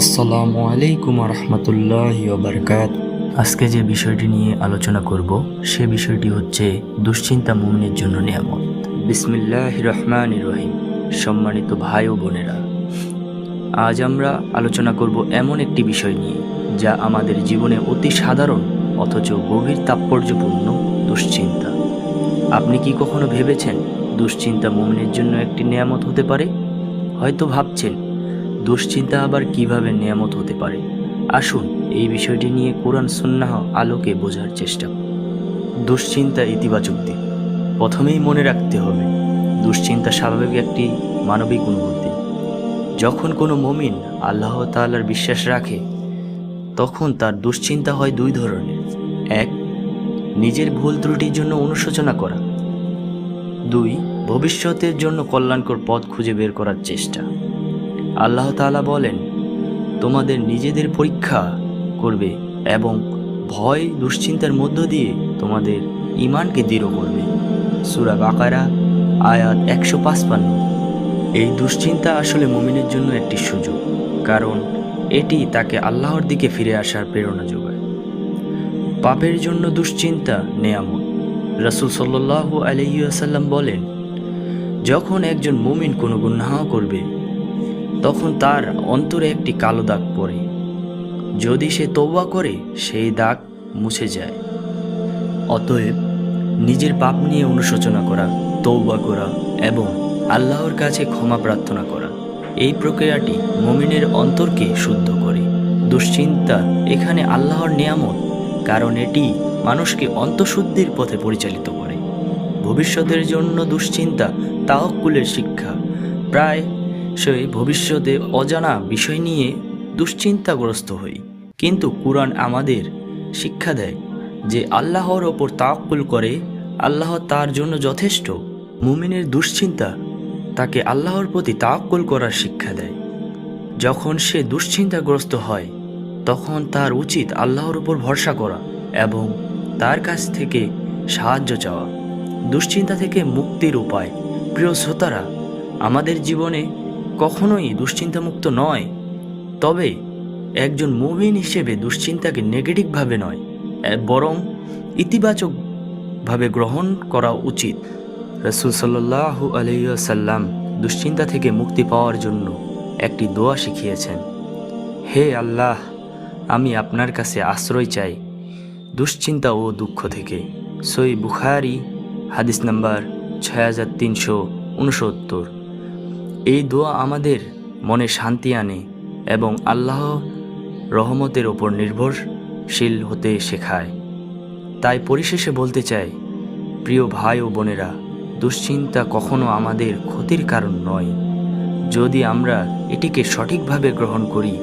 আসসালামু আলাইকুম রহমতুল্লাহ বারকাত। আজকে যে বিষয়টি নিয়ে আলোচনা করব সে বিষয়টি হচ্ছে দুশ্চিন্তা মুমিনের জন্য নিয়ামত। বিসমিল্লাহ রহমান রহিম। সম্মানিত ভাই ও বোনেরা আজ আমরা আলোচনা করব এমন একটি বিষয় নিয়ে যা আমাদের জীবনে অতি সাধারণ অথচ গভীর তাৎপর্যপূর্ণ দুশ্চিন্তা। আপনি কি কখনো ভেবেছেন দুশ্চিন্তা মুমিনের জন্য একটি নিয়ামত হতে পারে? হয়তো ভাবছেন দুশ্চিন্তা আবার কীভাবে নিয়ামত হতে পারে? আসুন, এই বিষয়টি নিয়ে কোরআন সুন্নাহ আলোকে বোঝার চেষ্টা দুশ্চিন্তা ইতিবাচক দিক। প্রথমেই মনে রাখতে হবে, দুশ্চিন্তা স্বাভাবিক একটি মানবিক অনুভূতি। যখন কোনো মমিন আল্লাহ তাআলার বিশ্বাস রাখে, তখন তার দুশ্চিন্তা হয় দুই ধরনের। এক, নিজের ভুল ত্রুটির জন্য অনুশোচনা করা। দুই, ভবিষ্যতের জন্য কল্যাণকর পথ খুঁজে বের করার চেষ্টা। আল্লাহ তাআলা বলেন, তোমাদের নিজেদের পরীক্ষা করবে এবং ভয়, দুশ্চিন্তার মধ্য দিয়ে তোমাদের ইমানকে দৃঢ় করবে। সুরা বাকারা, আয়াত একশো পাঁচপান্ন। এই দুশ্চিন্তা আসলে মুমিনের জন্য একটি সুযোগ, কারণ এটি তাকে আল্লাহর দিকে ফিরে আসার প্রেরণা যোগায়। পাপের জন্য দুশ্চিন্তা নেয়ামত। রাসুল সাল্লাল্লাহু আলাইহি আসাল্লাম বলেন, যখন একজন মুমিন কোনো গুনাহ করবে তখন তার অন্তরে একটি কালো দাগ পড়ে। যদি সে তৌবা করে, সেই দাগ মুছে যায়। অতএব নিজের পাপ নিয়ে অনুশোচনা করা তৌবা করা এবং আল্লাহর কাছে ক্ষমা প্রার্থনা করা, এই প্রক্রিয়াটি মমিনের অন্তরকে শুদ্ধ করে। দুশ্চিন্তা এখানে আল্লাহর নিয়ামত, কারণ এটি মানুষকে অন্তঃশুদ্ধির পথে পরিচালিত করে। ভবিষ্যতের জন্য দুশ্চিন্তা তাওকুলের শিক্ষা, প্রায় সেই ভবিষ্যতে অজানা বিষয় নিয়ে দুশ্চিন্তাগ্রস্ত হই। কিন্তু কোরআন আমাদের শিক্ষা দেয় যে আল্লাহর ওপর তাওকুল করে, আল্লাহ তার জন্য যথেষ্ট। মুমিনের দুশ্চিন্তা তাকে আল্লাহর প্রতি তাওকুল করার শিক্ষা দেয়। যখন সে দুশ্চিন্তাগ্রস্ত হয়, তখন তার উচিত আল্লাহর উপর ভরসা করা এবং তার কাছ থেকে সাহায্য চাওয়া। দুশ্চিন্তা থেকে মুক্তির উপায়। প্রিয় শ্রোতারা, আমাদের জীবনে কখনোই দুশ্চিন্তামুক্ত নয়। তবে একজন মুমিন হিসেবে দুশ্চিন্তাকে নেগেটিভভাবে নয় বরং ইতিবাচকভাবে গ্রহণ করা উচিত। রসুল সাল্লাহু আলহিসাল্লাম দুশ্চিন্তা থেকে মুক্তি পাওয়ার জন্য একটি দোয়া শিখিয়েছেন, হে আল্লাহ, আমি আপনার কাছে আশ্রয় চাই দুশ্চিন্তা ও দুঃখ থেকে। সই বুখারি, হাদিস নাম্বার ছয় হাজার তিনশো উনসত্তর। এই দোয়া আমাদের মনে শান্তি আনে এবং আল্লাহ রহমতের ওপর নির্ভরশীল হতে শেখায়। তাই পরিশেষে বলতে চাই, প্রিয় ভাই ও বোনেরা, দুশ্চিন্তা কখনো আমাদের ক্ষতির কারণ নয়। যদি আমরা এটিকে সঠিকভাবে গ্রহণ করি,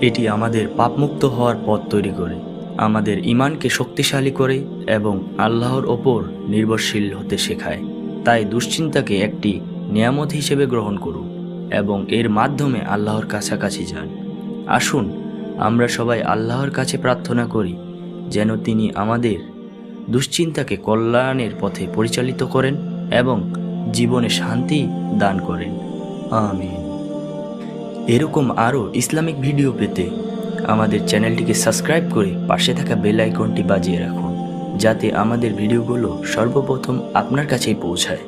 এটি আমাদের পাপমুক্ত হওয়ার পথ তৈরি করে, আমাদের ইমানকে শক্তিশালী করে এবং আল্লাহর ওপর নির্ভরশীল হতে শেখায়। তাই দুশ্চিন্তাকে একটি নিয়ামত হিসেবে গ্রহণ করুন এবং এর মাধ্যমে আল্লাহর কাছাকাছি যান। আসুন, আমরা সবাই আল্লাহর কাছে প্রার্থনা করি, যেন তিনি আমাদের দুশ্চিন্তাকে কল্যাণের পথে পরিচালিত করেন এবং জীবনে শান্তি দান করেন। আমিন। এরকম আরও ইসলামিক ভিডিও পেতে আমাদের চ্যানেলটিকে সাবস্ক্রাইব করে পাশে থাকা বেল আইকনটি বাজিয়ে রাখুন, যাতে আমাদের ভিডিওগুলো সর্বপ্রথম আপনার কাছেই পৌঁছায়।